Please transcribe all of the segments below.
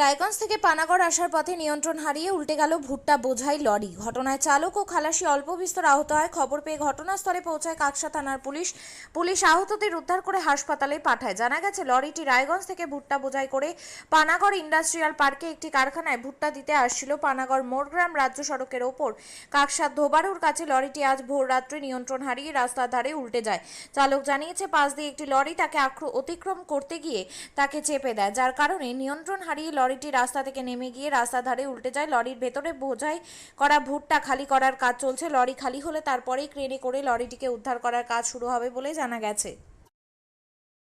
রায়গঞ্জ থেকে পানাগড় আসার পথে নিয়ন্ত্রণ হারিয়ে উল্টে গেল ভুট্টা বোঝাই লরি। ঘটনায় চালক ও খালাসি অল্প বিস্তর আহত হয়। খবর পেয়ে ঘটনাস্থলে পৌঁছায় কাকসা থানার পুলিশ। পুলিশ আহতদের উদ্ধার করে হাসপাতালে পাঠায়। জানা গেছে, লরিটি রায়গঞ্জ থেকে ভুট্টা বোঝাই করে পানাগড় ইন্ডাস্ট্রিয়াল পার্কে একটি কারখানায় ভুট্টা দিতে আসছিল। পানাগড় মোড়গ্রাম রাজ্য সড়কের ওপর কাকসা ধোবারুর কাছে লরিটি আজ ভোর রাত্রে নিয়ন্ত্রণ হারিয়ে রাস্তার ধারে উল্টে যায়। চালক জানিয়েছে, পাশ দিয়ে একটি লরি তাকে আক্র- অতিক্রম করতে গিয়ে তাকে চেপে দেয়, যার কারণে নিয়ন্ত্রণ হারিয়ে লরিটি রাস্তা থেকে নেমে গিয়ে রাস্তার ধারে উল্টে যায়। লরির ভেতরে বোঝাই করা ভুট্টা খালি করার কাজ চলছে। লরি খালি হলে তারপরেই ক্রেনে করে লরিটিকে উদ্ধার করার কাজ শুরু হবে বলে জানা গেছে।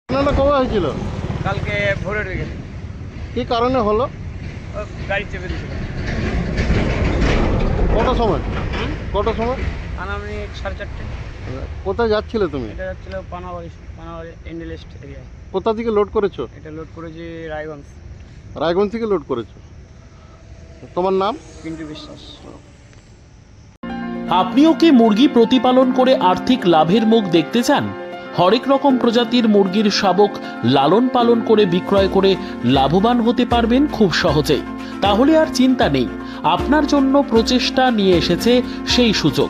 ঘটনাটা কবে হয়েছিল? কালকে ভোরের দিকে কি কারণে হলো? গাড়ি চেপে দিয়েছিল। কটার সময়? কটার সময়? আনামিক সাড়ে চারটে। কোথায় যাচ্ছিলে তুমি? এটা যাচ্ছিল পানাবাড়ি পানাবাড়ি ইন্ডালিস্ট এরিয়ায়। কোথা থেকে লোড করেছ? এটা লোড করেছি রায়গঞ্জ। রায়গঞ্জ থেকে লোড করেছ। তোমার নাম? পিন্টু বিশ্বাস। আপনিও কি মুরগি প্রতিপালন করে আর্থিক লাভের মুখ দেখতে চান? হরেক রকম প্রজাতির মুরগির শাবক লালন পালন করে বিক্রয় করে লাভবান হতে পারবেন খুব সহজেই। তাহলে আর চিন্তা নেই আপনার জন্য প্রচেষ্টা নিয়ে এসেছে সেই সুযোগ।